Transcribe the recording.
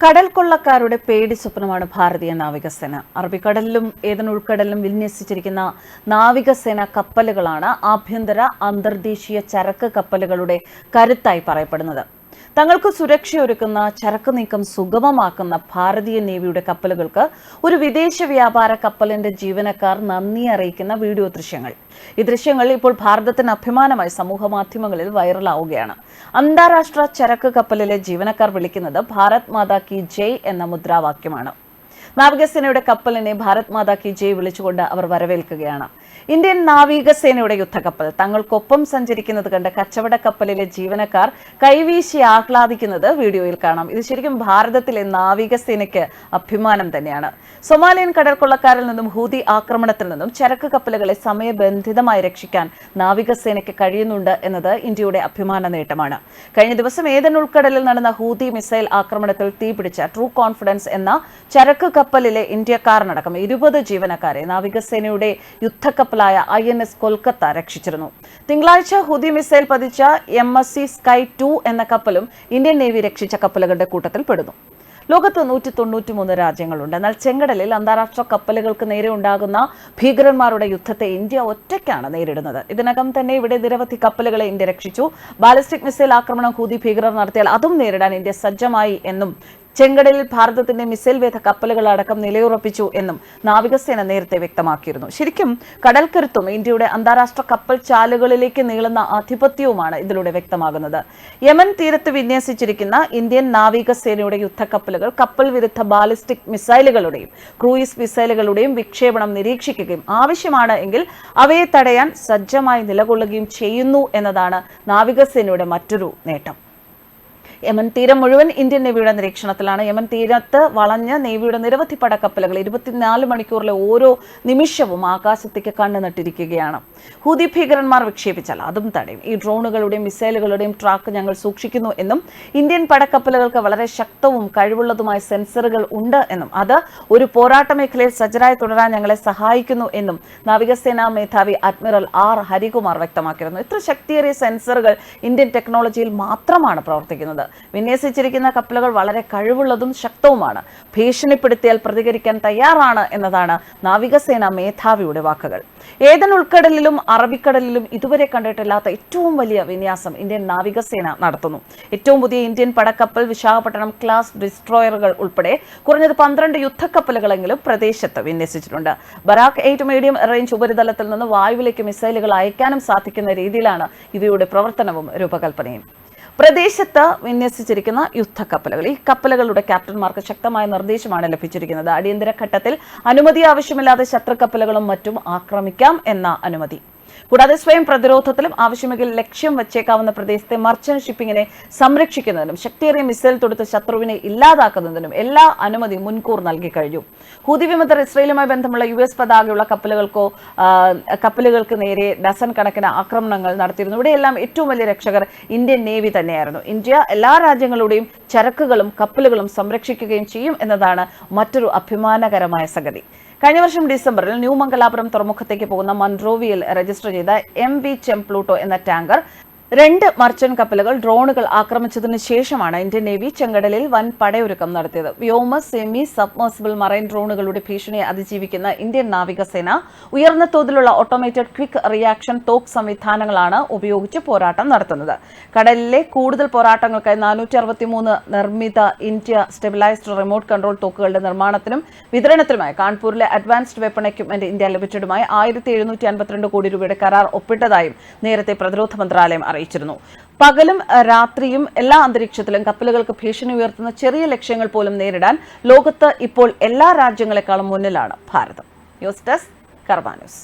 കടൽ കൊള്ളക്കാരുടെ പേടി സ്വപ്നമാണ് ഭാരതീയ നാവികസേന. അറബിക്കടലിലും ഏതൻ ഉൾക്കടലിലും വിന്യസിച്ചിരിക്കുന്ന നാവികസേന കപ്പലുകളാണ് ആഭ്യന്തര അന്തർദേശീയ ചരക്ക് കപ്പലുകളുടെ കരുത്തായി പറയപ്പെടുന്നത്. തങ്ങൾക്ക് സുരക്ഷയൊരുക്കുന്ന ചരക്ക് നീക്കം സുഗമമാക്കുന്ന ഭാരതീയ നേവിയുടെ കപ്പലുകൾക്ക് ഒരു വിദേശ വ്യാപാര കപ്പലിന്റെ ജീവനക്കാർ നന്ദി അറിയിക്കുന്ന വീഡിയോ ദൃശ്യങ്ങൾ. ഈ ദൃശ്യങ്ങൾ ഇപ്പോൾ ഭാരതത്തിന് അഭിമാനമായി സമൂഹ മാധ്യമങ്ങളിൽ വൈറലാവുകയാണ്. അന്താരാഷ്ട്ര ചരക്ക് കപ്പലിലെ ജീവനക്കാർ വിളിക്കുന്നത് ഭാരത് മാതാ കി ജയ് എന്ന മുദ്രാവാക്യമാണ്. നാവികസേനയുടെ കപ്പലിനെ ഭാരത് മാതാ കി ജയ് വിളിച്ചുകൊണ്ട് അവർ വരവേൽക്കുകയാണ്. ഇന്ത്യൻ നാവികസേനയുടെ യുദ്ധക്കപ്പൽ തങ്ങൾക്കൊപ്പം സഞ്ചരിക്കുന്നത് കണ്ട് കച്ചവട കപ്പലിലെ ജീവനക്കാർ കൈവീശി ആഹ്ലാദിക്കുന്നത് വീഡിയോയിൽ കാണാം. ഇത് ശരിക്കും ഭാരതത്തിലെ നാവികസേനയ്ക്ക് അഭിമാനം തന്നെയാണ്. സൊമാലിയൻ കടൽക്കൊള്ളക്കാരിൽ നിന്നും ഹൂതി ആക്രമണത്തിൽ നിന്നും ചരക്ക് കപ്പലുകളെ സമയബന്ധിതമായി രക്ഷിക്കാൻ നാവികസേനയ്ക്ക് കഴിയുന്നുണ്ട് എന്നത് ഇന്ത്യയുടെ അഭിമാന നേട്ടമാണ്. കഴിഞ്ഞ ദിവസം ഏതൻ ഉൾക്കടലിൽ നടന്ന ഹൂതി മിസൈൽ ആക്രമണത്തിൽ തീപിടിച്ച ട്രൂ കോൺഫിഡൻസ് എന്ന ചരക്ക് കപ്പലിലെ ഇന്ത്യക്കാരനടക്കം ഇരുപത് ജീവനക്കാരെ നാവികസേനയുടെ യുദ്ധക്കപ്പലായ ഐ എൻ എസ് കൊൽക്കത്ത രക്ഷിച്ചിരുന്നു. തിങ്കളാഴ്ച ഹുദി മിസൈൽ പതിച്ച M S C sky two എന്ന കപ്പലും ഇന്ത്യൻ നേവി രക്ഷിച്ച കപ്പലുകളുടെ കൂട്ടത്തിൽ പെടുന്നു. ലോകത്ത് നൂറ്റി തൊണ്ണൂറ്റി മൂന്ന് രാജ്യങ്ങളുണ്ട്. എന്നാൽ ചെങ്കടലിൽ അന്താരാഷ്ട്ര കപ്പലുകൾക്ക് നേരെ ഉണ്ടാകുന്ന ഭീകരന്മാരുടെ യുദ്ധത്തെ ഇന്ത്യ ഒറ്റയ്ക്കാണ് നേരിടുന്നത്. ഇതിനകം തന്നെ ഇവിടെ നിരവധി കപ്പലുകളെ ഇന്ത്യ രക്ഷിച്ചു. ബാലിസ്റ്റിക് മിസൈൽ ആക്രമണം ഹൂതി ഭീകരർ നടത്തിയാൽ അതും നേരിടാൻ ഇന്ത്യ സജ്ജമായി എന്നും ചെങ്കടലിൽ ഭാരതത്തിന്റെ മിസൈൽ വേധ കപ്പലുകളടക്കം നിലയുറപ്പിച്ചു എന്നും നാവികസേന നേരത്തെ വ്യക്തമാക്കിയിരുന്നു. ശരിക്കും കടൽക്കരുത്തും ഇന്ത്യയുടെ അന്താരാഷ്ട്ര കപ്പൽ ചാലുകളിലേക്ക് നീളുന്ന ആധിപത്യവുമാണ് ഇതിലൂടെ വ്യക്തമാകുന്നത്. യമൻ തീരത്ത് വിന്യസിച്ചിരിക്കുന്ന ഇന്ത്യൻ നാവികസേനയുടെ യുദ്ധക്കപ്പലുകൾ കപ്പൽ വിരുദ്ധ ബാലിസ്റ്റിക് മിസൈലുകളുടെയും ക്രൂയിസ് മിസൈലുകളുടെയും വിക്ഷേപണം നിരീക്ഷിക്കുകയും ആവശ്യമാണ് എങ്കിൽ അവയെ തടയാൻ സജ്ജമായി നിലകൊള്ളുകയും ചെയ്യുന്നു എന്നതാണ് നാവികസേനയുടെ മറ്റൊരു നേട്ടം. യമൻ തീരം മുഴുവൻ ഇന്ത്യൻ നേവിയുടെ നിരീക്ഷണത്തിലാണ്. യമൻ തീരത്ത് വളഞ്ഞ നേവിയുടെ നിരവധി പടക്കപ്പലുകൾ ഇരുപത്തിനാല് മണിക്കൂറിലെ ഓരോ നിമിഷവും ആകാശത്തേക്ക് കണ്ണു നട്ടിരിക്കുകയാണ്. ഹൂതി ഭീകരന്മാർ വിക്ഷേപിച്ചാൽ അതും തടയും. ഈ ഡ്രോണുകളുടെയും മിസൈലുകളുടെയും ട്രാക്ക് ഞങ്ങൾ സൂക്ഷിക്കുന്നു എന്നും ഇന്ത്യൻ പടക്കപ്പലുകൾക്ക് വളരെ ശക്തവും കഴിവുള്ളതുമായ സെൻസറുകൾ ഉണ്ട് എന്നും അത് ഒരു പോരാട്ട മേഖലയിൽ സജ്ജരായി തുടരാൻ ഞങ്ങളെ സഹായിക്കുന്നു എന്നും നാവികസേനാ മേധാവി അഡ്മിറൽ ആർ ഹരികുമാർ വ്യക്തമാക്കിയിരുന്നു. ഇത്ര ശക്തിയേറിയ സെൻസറുകൾ ഇന്ത്യൻ ടെക്നോളജിയിൽ മാത്രമാണ് പ്രവർത്തിക്കുന്നത്. വിന്യസിച്ചിരിക്കുന്ന കപ്പലുകൾ വളരെ കഴിവുള്ളതും ശക്തവുമാണ്. ഭീഷണിപ്പെടുത്തിയാൽ പ്രതികരിക്കാൻ തയ്യാറാണ് എന്നതാണ് നാവികസേന മേധാവിയുടെ വാക്കുകൾ. ഏതൻ ഉൾക്കടലിലും അറബിക്കടലിലും ഇതുവരെ കണ്ടിട്ടില്ലാത്ത ഏറ്റവും വലിയ വിന്യാസം ഇന്ത്യൻ നാവികസേന നടത്തുന്നു. ഏറ്റവും പുതിയ ഇന്ത്യൻ പടക്കപ്പൽ വിശാഖപട്ടണം ക്ലാസ് ഡിസ്ട്രോയറുകൾ ഉൾപ്പെടെ കുറഞ്ഞത് പന്ത്രണ്ട് യുദ്ധക്കപ്പലുകളെങ്കിലും പ്രദേശത്ത് വിന്യസിച്ചിട്ടുണ്ട്. ബറാക്ക് എയ്റ്റ് മീഡിയം റേഞ്ച് ഉപരിതലത്തിൽ നിന്ന് വായുവിലേക്ക് മിസൈലുകൾ അയക്കാനും സാധിക്കുന്ന രീതിയിലാണ് ഇവയുടെ പ്രവർത്തനവും രൂപകൽപ്പനയും. പ്രദേശത്ത് വിന്യസിച്ചിരിക്കുന്ന യുദ്ധക്കപ്പലുകൾ. ഈ കപ്പലുകളുടെ ക്യാപ്റ്റന്മാർക്ക് ശക്തമായ നിർദ്ദേശമാണ് ലഭിച്ചിരിക്കുന്നത്. അടിയന്തര ഘട്ടത്തിൽ അനുമതി ആവശ്യമില്ലാതെ ശത്രു കപ്പലുകളും മറ്റും ആക്രമിക്കാം എന്ന അനുമതി. കൂടാതെ സ്വയം പ്രതിരോധത്തിലും ആവശ്യമെങ്കിൽ ലക്ഷ്യം വച്ചേക്കാവുന്ന പ്രദേശത്തെ മർച്ചന്റ് ഷിപ്പിങ്ങിനെ സംരക്ഷിക്കുന്നതിനും ശക്തിയേറിയ മിസൈൽ തൊടുത്ത് ശത്രുവിനെ ഇല്ലാതാക്കുന്നതിനും എല്ലാ അനുമതി മുൻകൂർ നൽകി കഴിഞ്ഞു. ഹൂതി വിമതർ ഇസ്രയേലുമായി ബന്ധമുള്ള യു എസ് പതാകയുള്ള കപ്പലുകൾക്കോ കപ്പലുകൾക്ക് നേരെ ഡസൻ കണക്കിന് ആക്രമണങ്ങൾ നടത്തിയിരുന്നു. ഇവിടെയെല്ലാം ഏറ്റവും വലിയ രക്ഷകർ ഇന്ത്യൻ നേവി തന്നെയായിരുന്നു. ഇന്ത്യ എല്ലാ രാജ്യങ്ങളുടെയും ചരക്കുകളും കപ്പലുകളും സംരക്ഷിക്കുകയും ചെയ്യും എന്നതാണ് മറ്റൊരു അഭിമാനകരമായ സംഗതി. കഴിഞ്ഞ വർഷം ഡിസംബറിൽ ന്യൂ മംഗലാപുരം തുറമുഖത്തേക്ക് പോകുന്ന മൺറോവിയിൽ രജിസ്റ്റർ ചെയ്ത എം വി ചെംപ്ലൂട്ടോ എന്ന ടാങ്കർ രണ്ട് മർച്ചന്റ് കപ്പലുകൾ ഡ്രോണുകൾ ആക്രമിച്ചതിന് ശേഷമാണ് ഇന്ത്യൻ നേവി ചെങ്കടലിൽ വൻ പടയൊരുക്കം നടത്തിയത്. വ്യോമ സെമി സബ്മേഴ്സിബിൾ മറൈൻ ഡ്രോണുകളുടെ ഭീഷണിയെ അതിജീവിക്കുന്ന ഇന്ത്യൻ നാവികസേന ഉയർന്ന തോതിലുള്ള ഓട്ടോമേറ്റഡ് ക്വിക്ക് റിയാക്ഷൻ തോക്ക് സംവിധാനങ്ങളാണ് ഉപയോഗിച്ച് പോരാട്ടം നടത്തുന്നത്. കടലിലെ കൂടുതൽ പോരാട്ടങ്ങൾക്കായി നാനൂറ്റി അറുപത്തിമൂന്ന് നിർമ്മിത ഇന്ത്യ സ്റ്റെബിലൈസ്ഡ് റിമോട്ട് കൺട്രോൾ തോക്കുകളുടെ നിർമ്മാണത്തിനും വിതരണത്തിനുമായി കാൺപൂരിലെ അഡ്വാൻസ്ഡ് വെപ്പൺ എക്യുപ്മെന്റ് ഇന്ത്യ ലിമിറ്റഡുമായി ആയിരത്തി കോടി രൂപയുടെ കരാർ ഒപ്പിട്ടതായും നേരത്തെ പ്രതിരോധ മന്ത്രാലയം അറിയിച്ചിരുന്നു. പകലും രാത്രിയും എല്ലാ അന്തരീക്ഷത്തിലും കപ്പലുകൾക്ക് ഭീഷണി ഉയർത്തുന്ന ചെറിയ ലക്ഷ്യങ്ങൾ പോലും നേരിടാൻ ലോകത്ത് ഇപ്പോൾ എല്ലാ രാജ്യങ്ങളെക്കാളും മുന്നിലാണ് Bharatham. News desk Karma news.